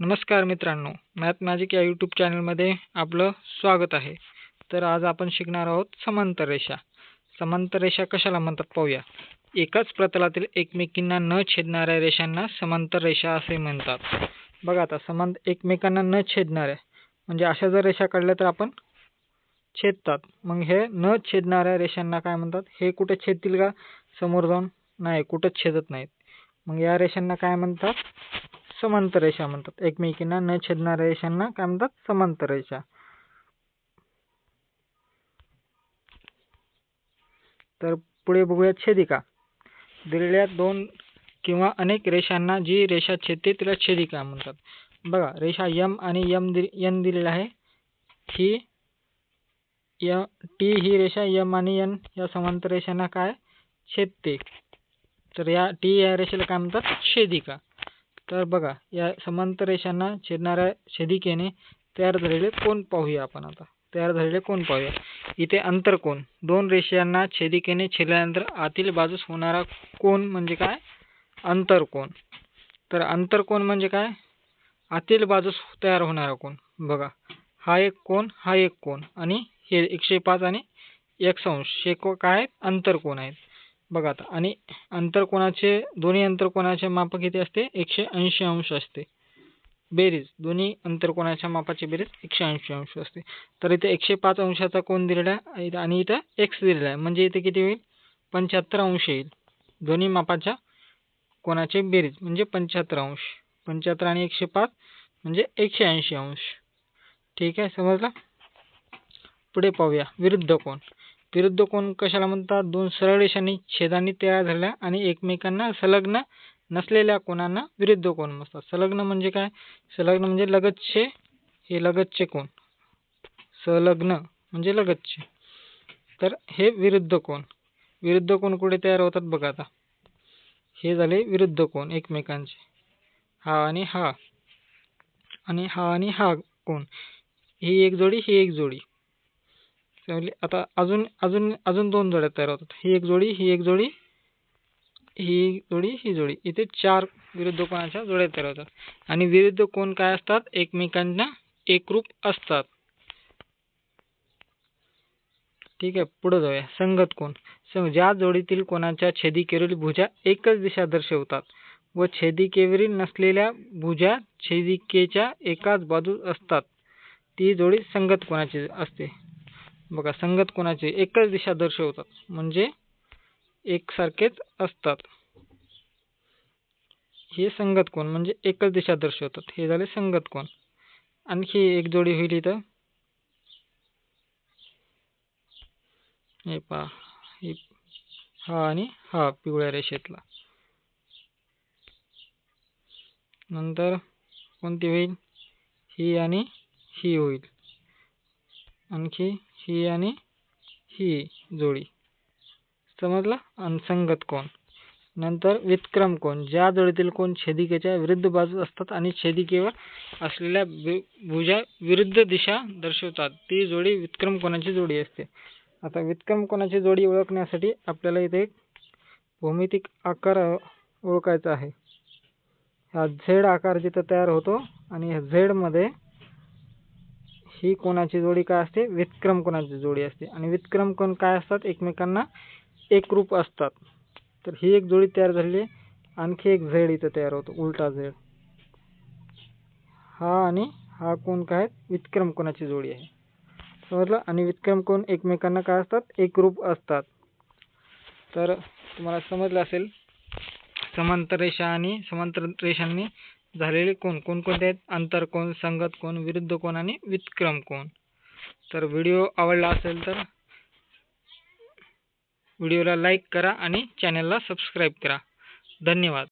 नमस्कार मित्रांनो math magic या यूट्यूब चॅनलमध्ये आपलं स्वागत आहे. तर आज आपण शिकणार आहोत समांतर रेषा. समांतर रेषा कशाला म्हणतात पाहूया? एकाच प्रतलातील एकमेकींना न छेदणाऱ्या रेषांना समांतर रेषा असे म्हणतात. बघा आता समां एकमेकांना न छेदणाऱ्या म्हणजे अशा जर रेषा काढल्या तर आपण छेदतात. मग हे न छेदणाऱ्या रेषांना काय म्हणतात? हे कुठे छेदतील का? समोर जाऊन? नाही कुठंच छेदत नाहीत. मग या रेषांना काय म्हणतात? समांतर रेषा म्हणतात. एकमेकींना न छेदणाऱ्या रेषांना काय म्हणतात? समांतर रेषा. तर पुढे बघूया छेदिका. दिलेल्या दोन किंवा अनेक रेषांना जी रेषा छेदते तिला छेदिका म्हणतात. बघा रेषा यम आणि यम दि यन दिलेला आहे. ही य टी ही रेषा यम आणि यन या समांतर रेषांना काय? छेदते. तर या टी या रेषेला काय म्हणतात? छेदिका. तर बघा या समांतर रेषांना छेदणाऱ्या छेदिकेने तयार झालेले कोण पाहूया आपण आता? तयार झालेले कोण पाहूया? इथे अंतरकोन दोन रेषांना छेदिकेने छेदल्यानंतर आतील बाजूस होणारा कोण म्हणजे काय? अंतरकोन तर अंतरकोन म्हणजे काय? आतील बाजूस तयार होणारा कोण बघा हा एक कोण हा एक कोण आणि हे एकशे पाच आणि एक अंश. हे काय? अंतरकोन आहेत. बघा आता आणि अंतरकोनाचे दोन्ही अंतरकोनाचे माप किती असते? एकशे ऐंशी अंश असते. बेरीज दोन्ही अंतरकोनाच्या मापाची बेरीज? एकशे ऐंशी अंश असते. तर इथे एकशे पाच अंशाचा कोण दिलेला आहे आणि इथं एक्स दिलेला आहे. म्हणजे इथे किती होईल? पंच्याहत्तर अंश येईल. दोन्ही मापाच्या कोणाचे बेरीज? म्हणजे पंच्याहत्तर अंश. पंच्याहत्तर आणि एकशे पाच म्हणजे एकशे ऐंशी अंश. ठीक आहे समजला? पुढे पाहूया. विरुद्ध कोण विरुद्ध कोण कशाला म्हणतात? दोन सरळ रेषांनी छेदांनी तयार झाल्या आणि एकमेकांना संलग्न नसलेल्या कोणांना विरुद्ध कोण म्हणतात संलग्न म्हणजे काय? संलग्न म्हणजे लगतचे. हे लगतचे कोण? संलग्न म्हणजे लगतचे. तर हे विरुद्ध कोण? विरुद्ध कोण कुठे तयार होतात बघा आता. हे झाले विरुद्ध कोण? एकमेकांचे. हा आणि हा. आणि हा आणि हा कोण? ही एक जोडी ही एक जोडी. आता अजून अजून अजून दोन जोड्या तयार होतात. ही एक जोडी ही एक जोडी ही जोडी ही जोडी. इथे चार विरुद्ध कोणाच्या जोड्या तयार होतात. आणि विरुद्ध कोण काय असतात? एकमेकांना एकरूप असतात. ठीक आहे पुढे जाऊया. संगत कोण? ज्या जोडीतील कोणाच्या छेदिकेवरील भुजा एकच दिशा दर्शवतात व छेदिकेवरील नसलेल्या भुजा छेदिकेच्या एकाच बाजूस असतात. ती जोडी संगत कोणाची असते? बघा संगत कोणाचे? एकच दिशा दर्शवतात. म्हणजे एकसारखेच असतात. हे संगत कोण? म्हणजे एकच दिशा दर्शवतात. हे झाले संगत कोण? आणखी एक जोडी होईल इथं. हे पहा. हा आणि हा पिवळ्या रेषेतला. नंतर कोणती होईल? ही आणि ही होईल. आणखी ही आणि ही जोडी. समजला? आणि संगत कोण? नंतर वितक्रम कोण? ज्या जोडीतील कोण छेदिकेच्या विरुद्ध बाजू असतात आणि छेदिकेवर असलेल्या भुजा विरुद्ध दिशा दर्शवतात ती जोडी वितक्रम कोणाची जोडी असते? आता वितक्रम कोणाची जोडी ओळखण्यासाठी आपल्याला इथे एक भौमितिक आकार ओळखायचा आहे. हा झेड आकार जिथं तयार होतो आणि ह्या झेडमध्ये ही कोणाची जोडी काय असते? वितक्रम कोणाची जोडी असते? आणि वितक्रम कोण काय असतात? एकमेकांना एकरूप असतात. तर ही एक जोडी तयार झालेली आहे. आणखी एक झेड इथं तयार होतो. उलटा झेड हा आणि हा कोण काय? विक्रम कोणाची जोडी आहे? समजलं? आणि विक्रम कोण? एकमेकांना काय असतात? एकरूप असतात. तर तुम्हाला समजलं असेल? समांतर रेषा आणि समांतर रेषांनी झालेले कोण? कोणकोणते आहेत? आंतरकोन संगत कोण? विरुद्ध कोण? आणि वितक्रम कोण? तर व्हिडिओ आवडला असेल तर व्हिडिओला लाईक करा आणि चॅनलला सबस्क्राईब करा. धन्यवाद.